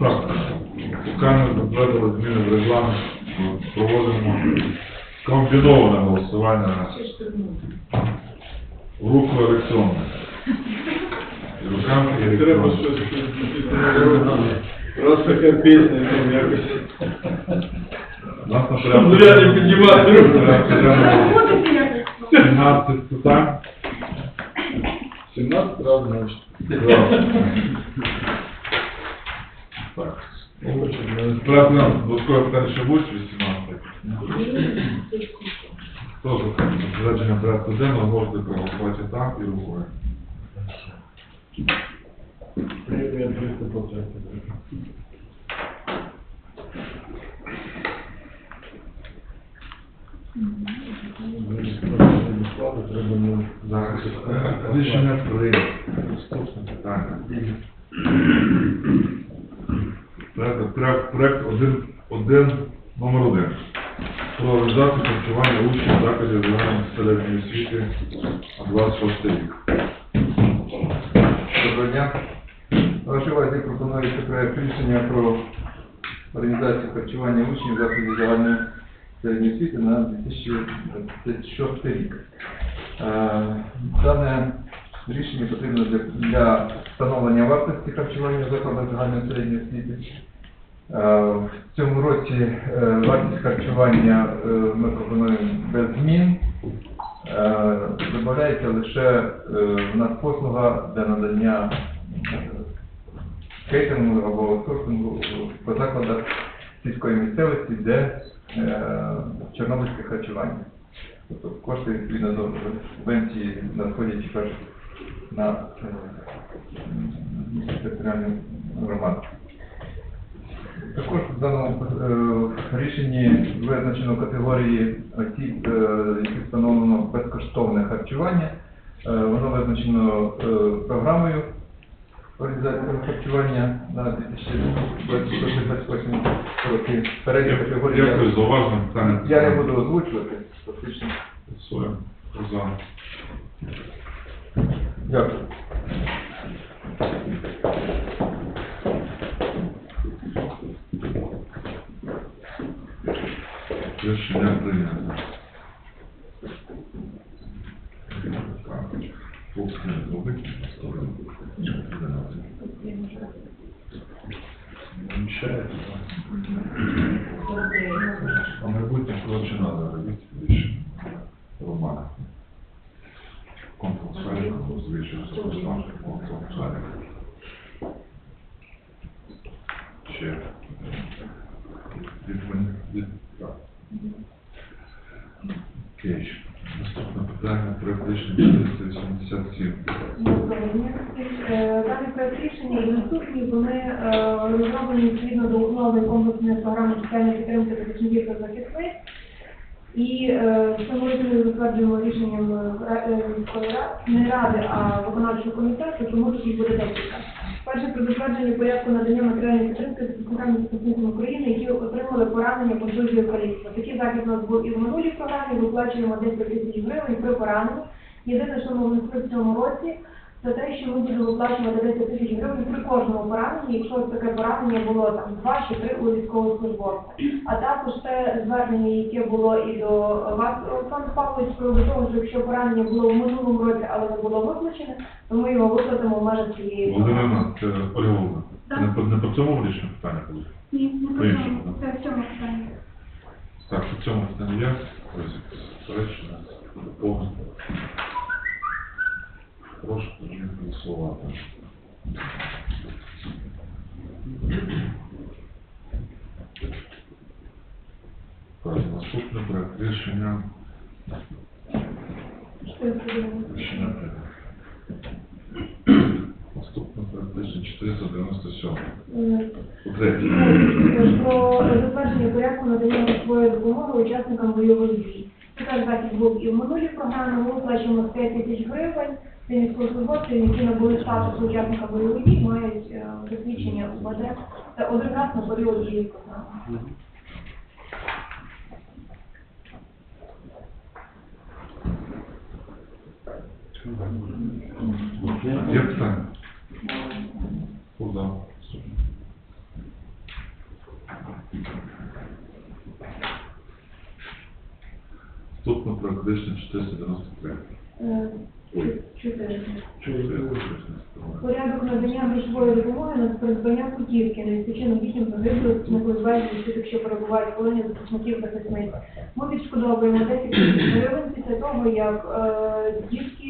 Так, ми затвердили зміни в регламент, проводимо комбіноване голосування руку електронне. І руками і Треба електронне. щось підписати. Раз така пісня, там якось. Нас на Щоб зря не піднімати руку. порядку денному 17 питань. 17 разів, значить. Так. Порядку денному додаткове питання ще будуть 18. Хто за затвердження порядку денного можете проголосувати так і рукою. Премія 300%. Безплатно треба не Зараз е, рішення прийнято. Наступне питання. Проект, проект, проект один, один, номер один. Про організацію харчування учнів закладів загальної середньої освіти на 26 рік. Доброго дня. Вашій увазі пропонується проект рішення про організацію харчування учнів закладів загальної середньої освіти на 2026 рік. Е, Дане рішення потрібно для, для встановлення вартості харчування в загальної середньої освіти. Е, В цьому році е, вартість харчування е, ми пропонуємо без змін. Додається лише в нас послуга для надання кейтингу або аутсорсингу по закладах сільської місцевості, де чорнобильське харчування. Тобто кошти відповідно до субвенції надходять також на е, м, територіальну громаду. Також в даному е, рішенні визначено категорії осіб, е, які встановлено безкоштовне харчування. Воно визначено програмою організації харчування на 2028 роки. Передня категорія. Дякую за питання. Я не буду озвучувати, фактично. За? Дякую. Рішення прийнято. Пускай зробити. Мішає. А майбутнє коротше надо робити більше. Романа. Контрол звичайно, записав контрол Ще. Від мене, від, так. Окей. Наступне питання про рішення 487. Е, Даний проект рішення і наступні вони е, розроблені відповідно до нової комплексної соціальної підтримки захисників та захисниць. І е, цьому ми затверджуємо рішенням е, е, не ради, а виконавчого комітету, тому що їх буде декілька. Перше про затвердження порядку надання матеріальної підтримки захисникам і захисницям України, які отримали поранення по службі каліцтва. Такий захід у нас був і в минулій програмі, виплачуємо 10 тисяч гривень при пораненні. Єдине, що ми внесли в цьому році, це те, що ми будемо виплачувати 10 тисяч гривень при кожному пораненні, якщо таке поранення було там два чи три у військовослужбовця. А також те звернення, яке було і до вас, Олександр Павлович, приводу того, що якщо поранення було в минулому році, але не було виплачене, то ми його виплатимо в межах цієї програми. Володимирівна, це Ольга Так. Не по, не по цьому рішенню питання буде? Ні, не По цьому. да. Це в цьому питанні. Так, по цьому питанню є? Ось, заперечення, доповнення. Прошу голосувати. Так, наступне проект рішення. Рішення. Наступне проект рішення 497. Е, У третій. Про затвердження порядку надання грошової допомоги учасникам бойових дій. Такий захід був і в минулій Ми 5 тисяч гривень. Це військовослужбовці, які набули статус учасника бойових дій, мають е, засвідчення УБД. та один раз на період дії програми. Питання? 493. Е, Чотири. Чотири. Порядок надання грошової допомоги на придбання путівки на відпочинок дітям загиблих на дітей, якщо перебувають в полоні захисників та захисниць. Ми відшкодовуємо 10 тисяч гривень після того, як е, дітки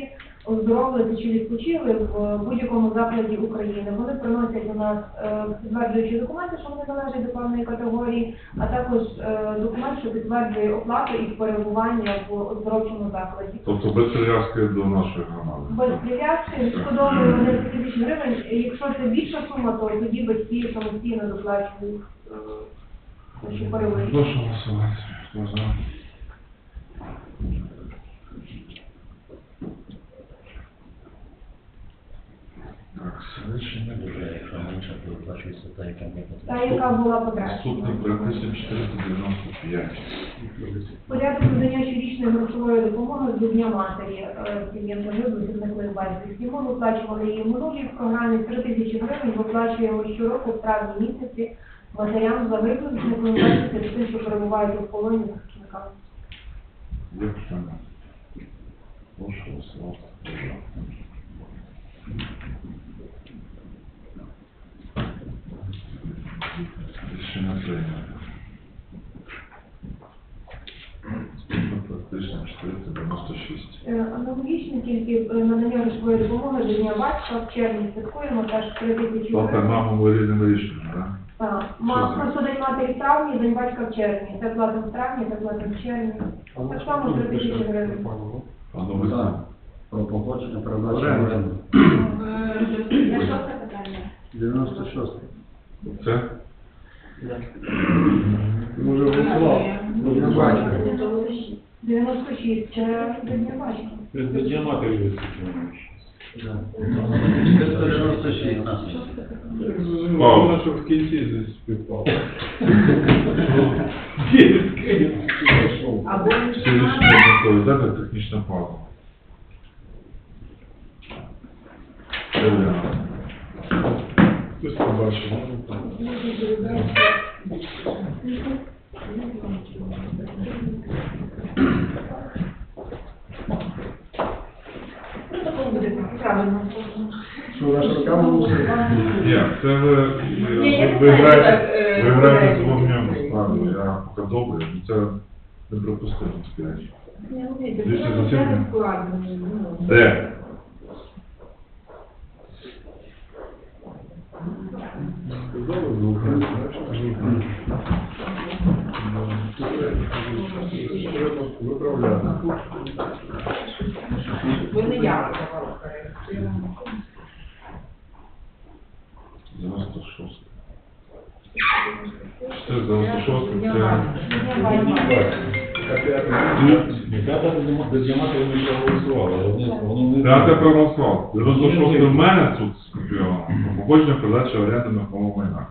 оздоровилися чи відпочили в будь-якому закладі України. Вони приносять до нас е, підтверджуючі документи, що вони належать до певної категорії, а також е, документ, що підтверджує оплату і перебування в оздоровчому закладі. Тобто без прив'язки до нашої громади. Без прив'язки відшкодовуємо 10 тисяч гривень. Якщо це більша сума, то тоді батьки самостійно доплачують е. Прошу голосувати. Хто за? Так, рішення. Якщо менше, то виплачується та, яка не Та, яка була Наступне потрібна. практично 495. Порядок надання щорічної грошової допомоги з Дня матері е, сім'ям загиблих і зниклих. Ми виплачували її в програмі 3 тисячі гривень, виплачуємо щороку в травні місяці матерям загиблих, зниклих безвісті, та тим, що перебувають у полоні захисникам. Є питання? Прошу голосувати. Хто за? Рішення прийнято. Практично 496. Е, Аналогічно тільки е, надання грошової допомоги до Дня батька в червні святкуємо теж 3 тисячі Тобто гривень. маму рідним рішенням, так? Так, Що ма- це? просто День матері в травні, День батька в червні. Це платимо в травні, це платимо в червні. Так само 3 тисячі гривень. А ну. Про погодження передачі Оренда. оренди. Для що це питання? 96. Це? Може голосував. Не бачу. 96, це батька. До Дня матері вистачило. 496. Вона, що в кінці десь співпало. Або відповідати технічна пауза. Хтось побачив. Що наша рука голосує? Ні, це ви, Ні, ви, не ви граєте, е, ви граєте з вогнем, насправді, я поки добре, ну, це неприпустимо, співач. Більше за цим. Де? Виправляти. Ви не я. 96. 496 це... П'ята до голосували, але вони- воно не... П'яте проголосував. 96 в мене тут. Погодження передачі оренди нерухомого майна.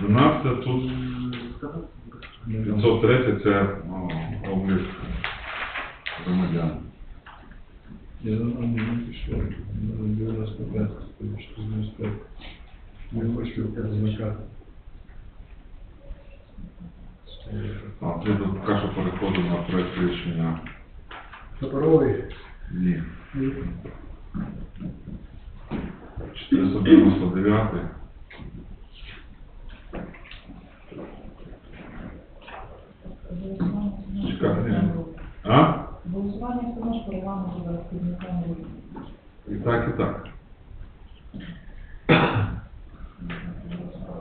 Дванадцяте тут 503 це о, облік громадян. Я думаю, не пішло. 95, 95. Не хочу зникати. А тут поки що переходимо на проект рішення. Топоровий. Ні. 499. Чекати. А? Голосування все по регламенту за керівниками. І так, і так.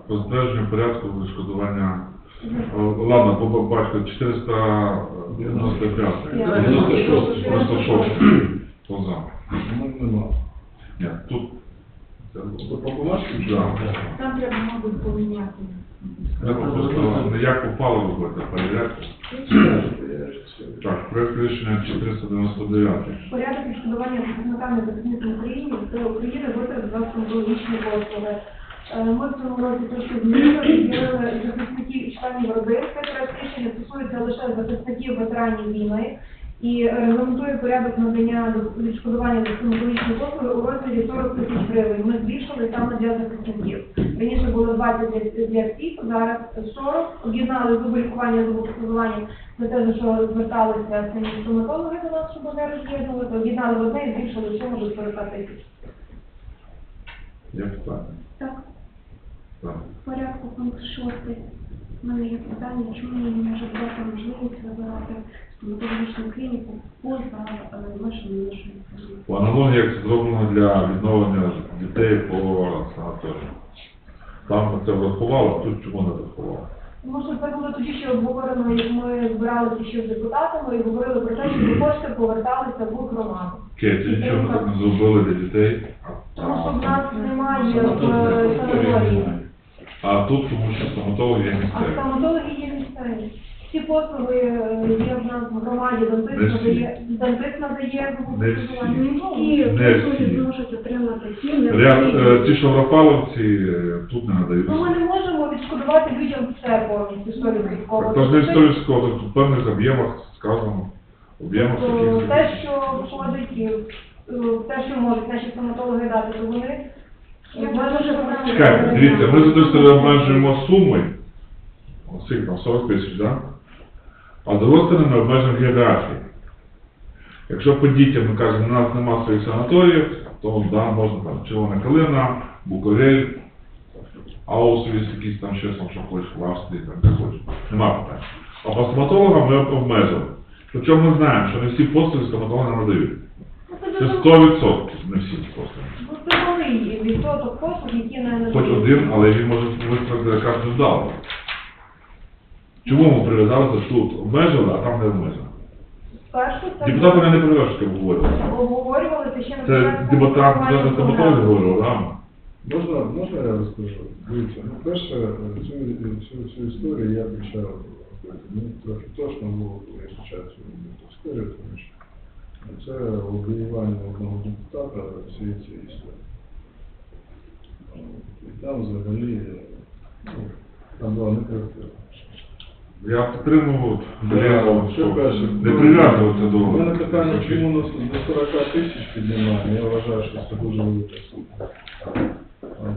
По збереженню порядку відшкодування. О, Ладно, по по- бачите, 495. 96. Просто шок. Поза. Ну. Ні, тут. Там треба, мабуть, поміняти. Це просто не як попало робити, а перевіряти. Так, проект рішення 499. Порядок відшкодування захисникам і захисникам України, Сили України витрат за стоматологічні послуги. Е, Ми в цьому році трошки змінили, захисників і членів родин. Це проект рішення стосується лише захисників ветеранів війни і регламентує порядок надання до- відшкодування за стоматологічні послуги у розмірі 40 тисяч гривень. Ми збільшили саме для захисників. Раніше було 20 для, для всіх, зараз 40. Об'єднали зуби лікування, зубопротезування за те, за що зверталися самі стоматологи до нас, щоб не роз'єднувати. Об'єднали в одне і збільшили суму до 40 тисяч. Так, Так. В порядку пункт шостий. У мене є питання, чому не може дати можливість вибирати стоматологічну клініку поза е, межами нашої. По аналогії, як це зроблено для відновлення дітей по санаторію. Там це врахувало, тут чому не врахувало? Тому що це було тоді ще обговорено, як ми збиралися ще з депутатами і говорили про те, що кошти поверталися в громаду. Кеті, нічого ми так не зробили для дітей. Тому що в нас немає в санаторії, А тут, тому що стоматологи є а місцеві. стоматологи є місцеві. Всі послуги е, є в нас в громаді, дантист Не всі. надає, дантист надає Не всі. Які Не послуги всі. зможуть отримати ті, не Ряд, е, ті, що в Рафаловці, е, тут не Ну, ми не можемо відшкодувати людям все повністю, що Так, відсотково. Тож не історичського, тут в певних об'ємах сказано, об'ємах Тобто таких. те, що входить, і, е, те, що можуть наші стоматологи дати, то вони Чекайте, дивіться, ми з однієї сторони обмежуємо суми, скільки там, 40 тисяч, да? А з другої сторони ми обмежуємо географію. Якщо по дітям ми кажемо, у нас нема своїх санаторіїв, то да, можна там Червона Калина, Буковель, Аусвіс, якісь там щось там, що хочеш, в Австрії, там, де хочеш. Нема питань. А по стоматологам ми обмежили. Причому ми знаємо, що не всі послуги стоматологи надають. Це це 100% не всі послуги. Ну, це малий відсоток послуг, які не Хоч один, але він може виставити карту вдало. Чому ми прив'язалися тут? Обмежили, а там не обмежили. Спершу це Депутати мене не прив'язали, що обговорювали. обговорювали, ще на Це початку депутат, формування це стоматолог говорив, да? Можна, можна я розкажу? Дивіться, ну перше, е, цю, цю, цю історію я почав. Ну, трохи точно було, коли я почав цю історію, тому що це лобіювання одного депутата всієї цієї історії. І там взагалі, ну, там була. Я підтримую, Я, перше, не прив'язуватися до... У мене питання, чому нас до 40 тисяч піднімаємо, я вважаю, що це дуже велика сума.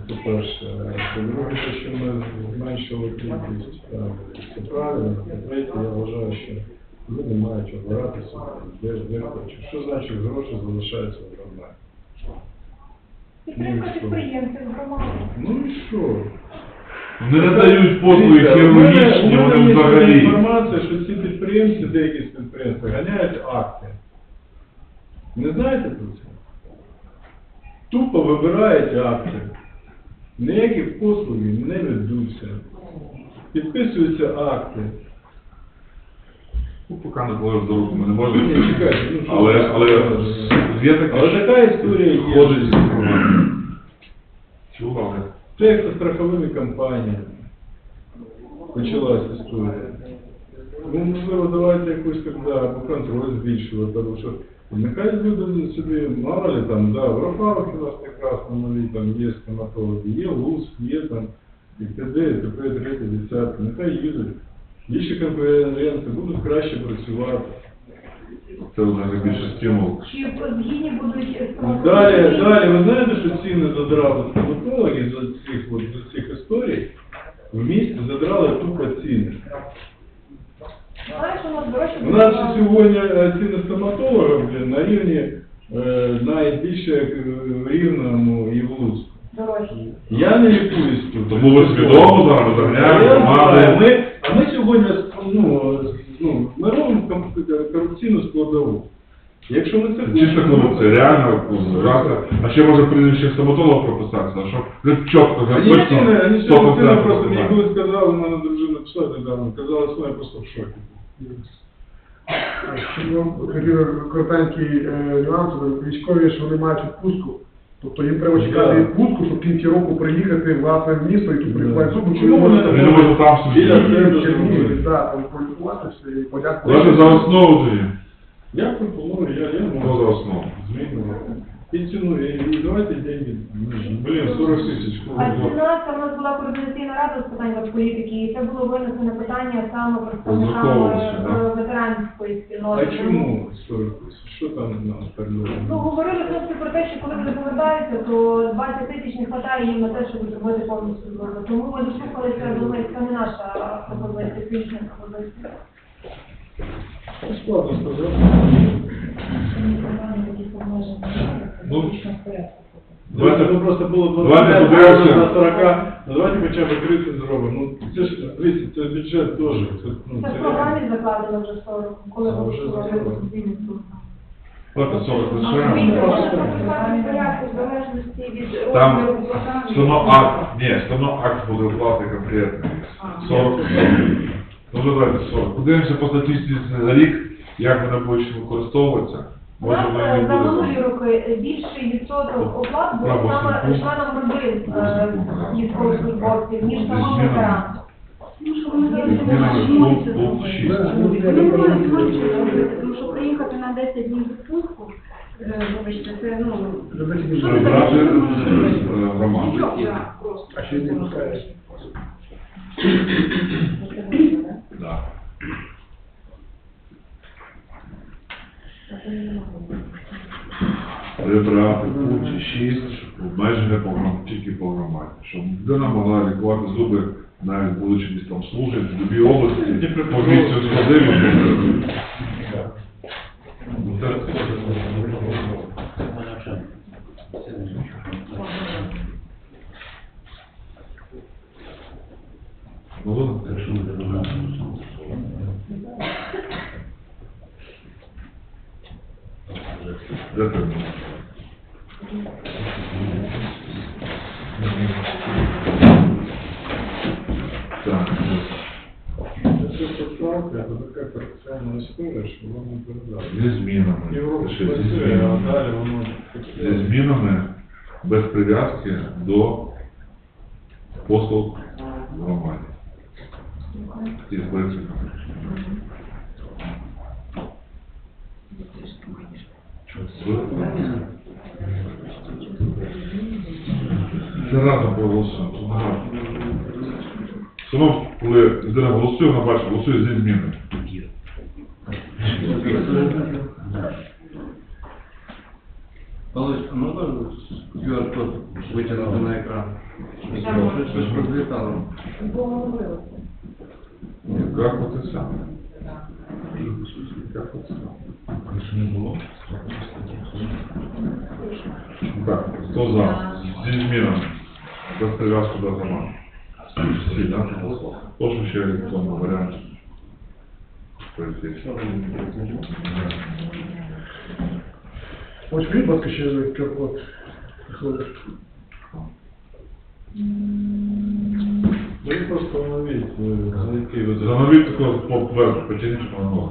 По-перше, по-друге, що ми зменшили кількість, це правильно. По-третє, я вважаю, що люди мають обиратися, де, де хочуть. Що значить гроші залишаються в громаді? Підтримка підприємців громади. Ну і що? Не надають послуги хірургічні, вони мене є інформація, що ці підприємці, деякі з підприємств, ганяють акти. Не знаєте про це? Тупо вибирають акти. Ніякі послуги не ведуться. Підписуються акти. Ну, поки не положив до руку, ми не можемо. Ні, чекайте, ну, що Але, ви але є Але така історія є. документами. Чула, але... Це як зі страховими компаніями. Почалась історія. Ну, можливо, давайте якусь тоді або контроль збільшувати, тому що нехай люди собі, мало там, да, в Рафаловці у нас прекрасно нові, там є стоматологи, є ЛУС, є там і т.д., і т.п., третє, десяте, нехай їдуть. Більше конкуренти будуть краще працювати. Це вже більше стимул. Чи згідні будуть Далі, далі, ви знаєте, що ціни задрали стоматологи за цих, от, за цих історій? В місті задрали тупо ціни. Знаєш, у нас дорожче У нас же сьогодні е, ціни стоматолога блін, на рівні е, навіть більше як е, в Рівному і в Луцьку. дорожче. Я не лікуюсь тут. Тому ви свідомо зараз заганяєте Я Ми, ми ну, ну, ми робимо корупційну складову. Якщо ми це Чисто корупція, реально, ужасно. А ще може прізвище стоматолога прописатися, а що вже чітко, вже точно сто сильно, сильно просто, мені коли сказали, у мене дружина пішла недавно, казала, що я просто в шокі. Ну, хотів коротенький е, нюанс, військові, що вони мають відпустку, тобто їм треба чекати відпустку, щоб кінці року приїхати в власне місто і тут прикладати зуби, Чому вони Вони можуть там собі. Біля Чернігів, зробили? там полікуватися і подякувати. Я за основу тоді. Я пропоную, я, я можу за основу? змінювати. Ціну, и, и давайте деньги. Блін, 40 тисяч. ну, А ну, 17 у нас була координаційна рада з питань політики, і це було винесене питання саме представниками да? е, ветеранської спільноти. А чому 40 тисяч? Що там нам Ну, говорили хлопці про те, що коли вони повертаються, то 20 тисяч не вистачає їм на те, щоб зробити повністю зробити. Тому ми дослухалися до них, це не наша пропозиція, їхня пропозиція. Складно сказати. Ну, Давайте, ну просто було давайте 25 подивимося. на 40, ну давайте хоча б 30 зробимо. Ну це ж, дивіться, це бюджет теж. Це, ну, Це в це, програмі закладено вже 40, коли А, вже закладено. Давайте 40 Дивіться, лишаємо. можна прописати в порядку в залежності від Там програми. Акт, ні, стоно акт буде оплати конкретний. 40. Ну, давайте 40. Подивимося по статистиці за рік, як вона буде використовуватися. У нас е, за минулі роки більший відсоток оплат був саме членам родин е, військовослужбовців, ніж самим ветеранам. Ну, що вони зараз не можуть пункт це 6. зробити. Вони не можуть зробити, тому що приїхати на 10 днів відпустку, е, вибачте, це, ну, що Розбирати таке? е, так, просто. А ще не пускаєш. Да. Вибрати пункті 6, обмеження тільки по громаді. Щоб людина могла лікувати зуби, навіть будучи десь там служить, в любій області, по місцю сходили. Ну, це- Ну, ладно, де ти? Так, Це поправка, це така парціальна історія, що вам не передали. зі змінами. Зі змінами. Зі змінами без прив'язки до послуг громаді. І з принципом. Це разом проголосуємо. одно, коли людина голосує, вона бачить, голосує зі змінами. Щось- розлітало. Как вот это самое? Как вот это самое? Так, хто за? Зі змінами. Без прив'язку до громади. Всі, да? Прошу ще електронний варіант. Ось будь ласка, ще за QR-код. Ви просто оновіть, е, за який ви Зановіть такого по вверху, потягніть по.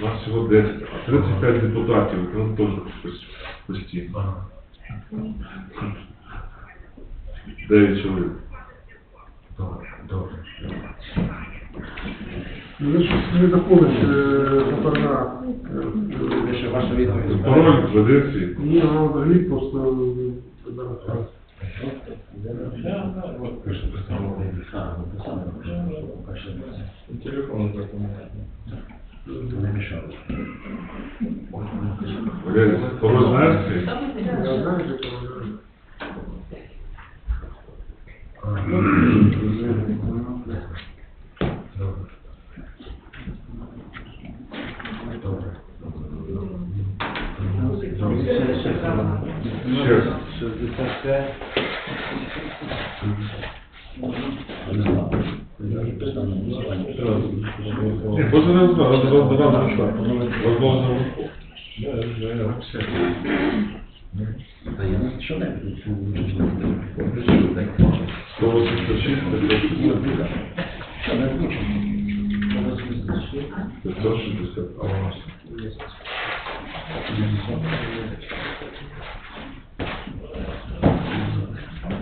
У нас всього 10, а 35 депутатів, це теж щось постійно. 9 чоловік. Ну, щось не доходить е, паперна. е, ваша відповідь. Пароль ведеться. Ні, взагалі просто. Телефон такому. Не мішало. Валерій, пароль знаєш цей? Я знаю, що це. Ще раз. 65. Ні, просто не знаю, раз, раз, раз, раз, Розмова Да, да, я все. Та я що не 186, 560, Що не включено? 560, а у нас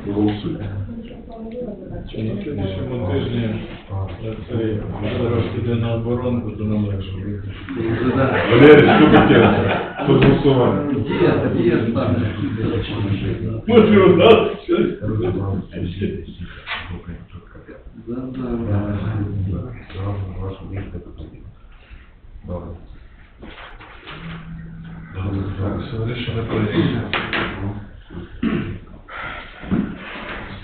голосуйте. Що на слідчому тижні е, цей зараз піде на оборонку, то нам легше буде. Валерій, що таке? Тут голосування. Дієта, дієта. Може, у нас щось. Да, да. Так, все, рішення прийнято.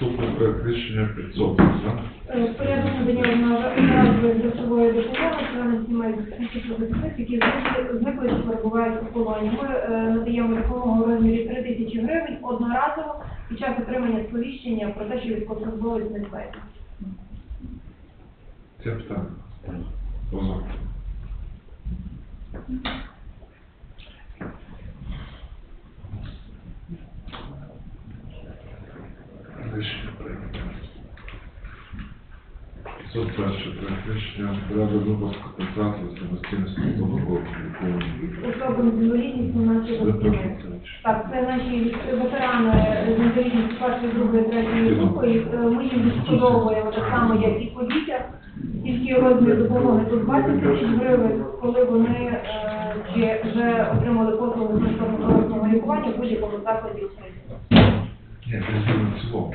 Наступний проект рішення 500. Е, Порядок надання одноразової грошової допомоги членам сімей захисників які зникли чи перебувають у полоні. Ми е, надаємо допомогу у розмірі 3 тисячі гривень одноразово під час отримання сповіщення про те, що військовослужбовець не зведений. Це питання. Поза. Рішення прийнято. 501 проект рішення порядок випуску компенсації за самостійності службового. Особам з інвалідністю наші. Так, це наші ветерани з інвалідністю першої, другої, третьої групи. Е, Ми їм відшкодовуємо так само, як і по дітях. Тільки розмір допомоги тут 20 тисяч гривень, коли вони е, вже отримали послугу з інформаційного лікування в будь-якому закладі. Ні, це в цілому.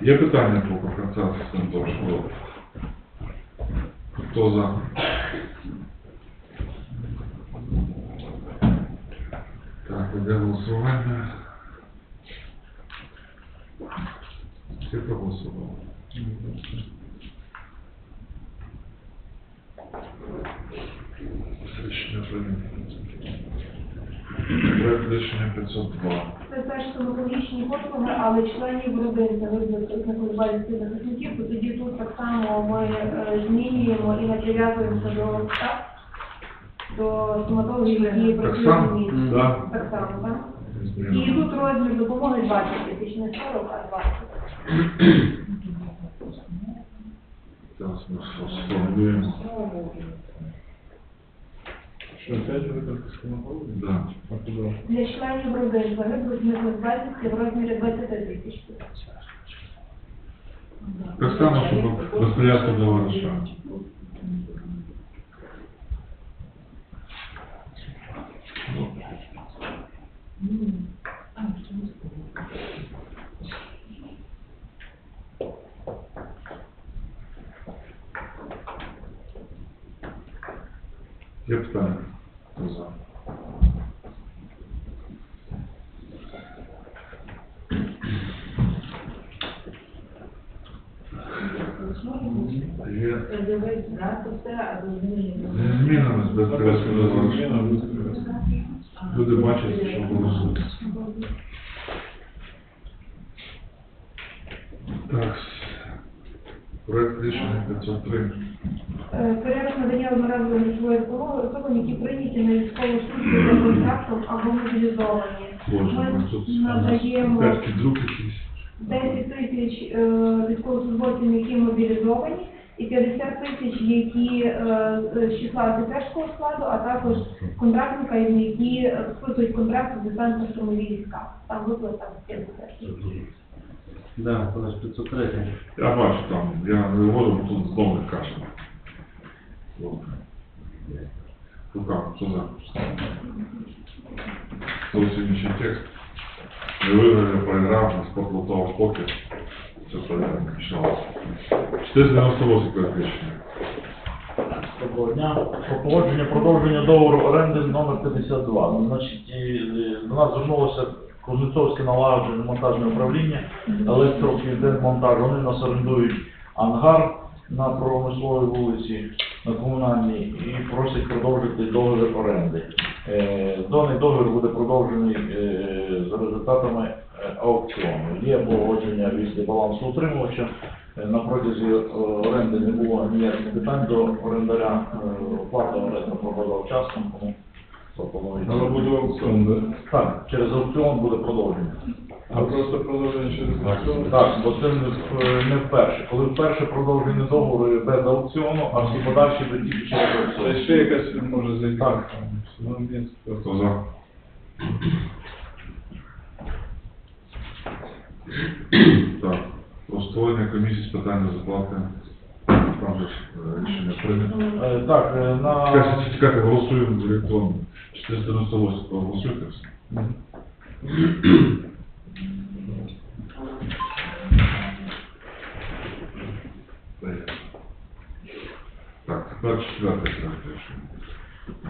Є питання по компенсації стоматолога школи? Хто за? Так, іде голосування. Всі проголосували. Рішення прийнято. Проект рішення 502. Це теж стоматологічні послуги, але членів родин загиблих захисників захисників, то тоді тут так само ми е, змінюємо і не прив'язуємося до так, до стоматологів, які працюють в місті. Да. Так само, так? І тут розмір допомоги 20 тисяч, не 40, а 20. Зараз ми сформулюємо. Опять? Да. А? Для членів родин загиблих зниклих в розмірі 20 тисяч. Так само, щоб розпорядку для вируша. Є питання? Хто за? Є. Зі змінами з безпеки для вируша. Зміна висновку. Люди бачать, що голосують. Так. Проект рішення 503. Е, Порядок надання одноразової грошової допомоги особам, які прийняті на військову службу за контрактом або мобілізовані. Боже, Ми тут надаємо п'ятки друг якийсь. 10 тисяч е, військовослужбовців, які мобілізовані, і 50 тисяч, які е, з числа офіцерського складу, а також контрактника, які е, вписують контракт з десантно штурмові війська. Там виплата 50 тисяч. Да, це 503. Я бачу там, я не говорю, бо тут знову каша. Рука, що за? Зовсім інший текст. Не виграв, я проіграв, на спорт лотов покер. Це порядок почалося. 498 проект. Доброго дня. Про погодження продовження договору оренди номер 52. Ну, Значить, і, е, до нас звернулося Кузнецовське налагодження монтажне управління, електропівденмонтаж. Вони нас орендують ангар на промисловій вулиці, на комунальній, і просять продовжити договір оренди. Е, Даний договір буде продовжений е, за результатами е, аукціону. Є погодження після балансу утримувача. На протязі оренди не було ніяких питань до орендаря. Плата оренда проходила вчасно, тому пропонують. Але буде аукціон, так? Так, через аукціон буде продовження. А просто продовження через аукціон? Так, бо це не, не вперше. Коли вперше продовження договору без аукціону, а всі подальші до тільки через Та ще якась може зайти. Так. Ну. Хто за? Так. Про створення комісії з питань заплати. Там же ж е, рішення прийнято. Е, Так, е, на... Чекайте, чекайте, голосуємо електронно. 498 проголосуйте все.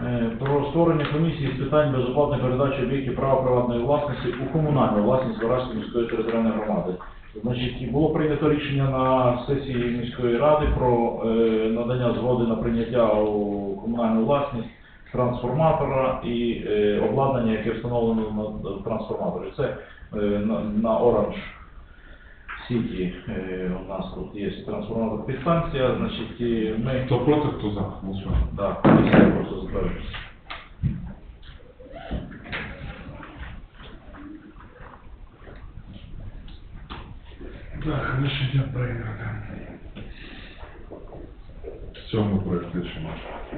Е, Про створення комісії з питань безоплатної передачі об'єктів права приватної власності у комунальну власність Варажської міської територіальної громади. Значить, було прийнято рішення на сесії міської ради про е, надання згоди на прийняття у комунальну власність трансформатора і е, обладнання, яке встановлено на трансформаторі. Це на, на Orange City е, у нас тут є трансформатор підстанція, значить, і ми Хто проти, хто за? Так, комісія просто затверджується. Так, рішення прийнято. Проект рішення.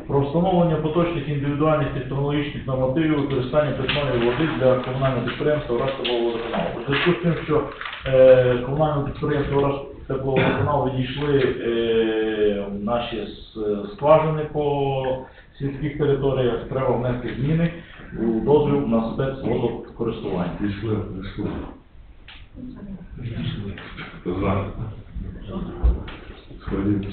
Про встановлення поточних індивідуальних технологічних нормативів використання питної води для комунального підприємства «Уральтепловодоканалу». У зв'язку з тим, що е, комунальне підприємство «Уральтепловодоканалу» відійшли е, наші скважини по сільських територіях, треба внести зміни у дозвіл на спецводокористування. Пішли, пішли. За. Сходіть.